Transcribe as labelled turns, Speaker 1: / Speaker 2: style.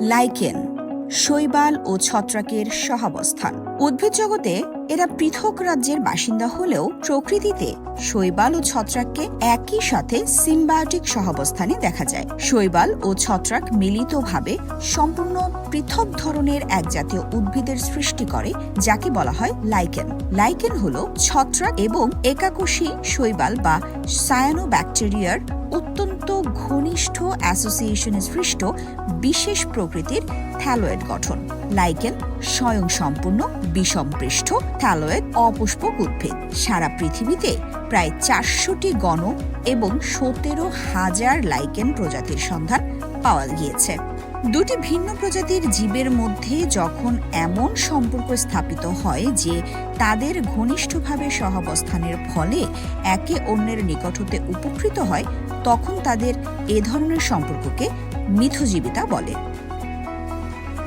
Speaker 1: Lichen, শৈবাল ও ছত্রাকের সহাবস্থান। উদ্ভিদ জগতে এরা পৃথক রাজ্যের বাসিন্দা হলেও প্রকৃতিতে শৈবাল ও ছত্রাককে একই সাথে সিম্বায়োটিক সহাবস্থানে দেখা যায়। শৈবাল ও ছত্রাক মিলিতভাবে সম্পূর্ণ পৃথক ধরনের এক জাতীয় উদ্ভিদের সৃষ্টি করে, যাকে বলা হয় লাইকেন। লাইকেন হল ছত্রাক এবং একাকোষী শৈবাল বা সায়ানোব্যাকটেরিয়ার অত্যন্ত ঘনিষ্ঠ অ্যাসোসিয়েশনে সৃষ্ট বিশেষ প্রকৃতির থ্যালোয়েড গঠন। লাইকেন স্বয়ংসম্পূর্ণ বিষমপৃষ্ঠ থ্যালোয়েড অপুষ্পক উদ্ভিদ। সারা পৃথিবীতে প্রায় চারশোটি গণ এবং সতেরো হাজার লাইকেন প্রজাতির সন্ধান পাওয়া গিয়েছে। দুটি ভিন্ন প্রজাতির জীবের মধ্যে যখন এমন সম্পর্ক স্থাপিত হয় যে তাদের ঘনিষ্ঠভাবে সহাবস্থানের ফলে একে অন্যের নিকট হতে উপকৃত হয়, তখন তাদের এ ধরনের সম্পর্ককে মিথজীবিতা বলে।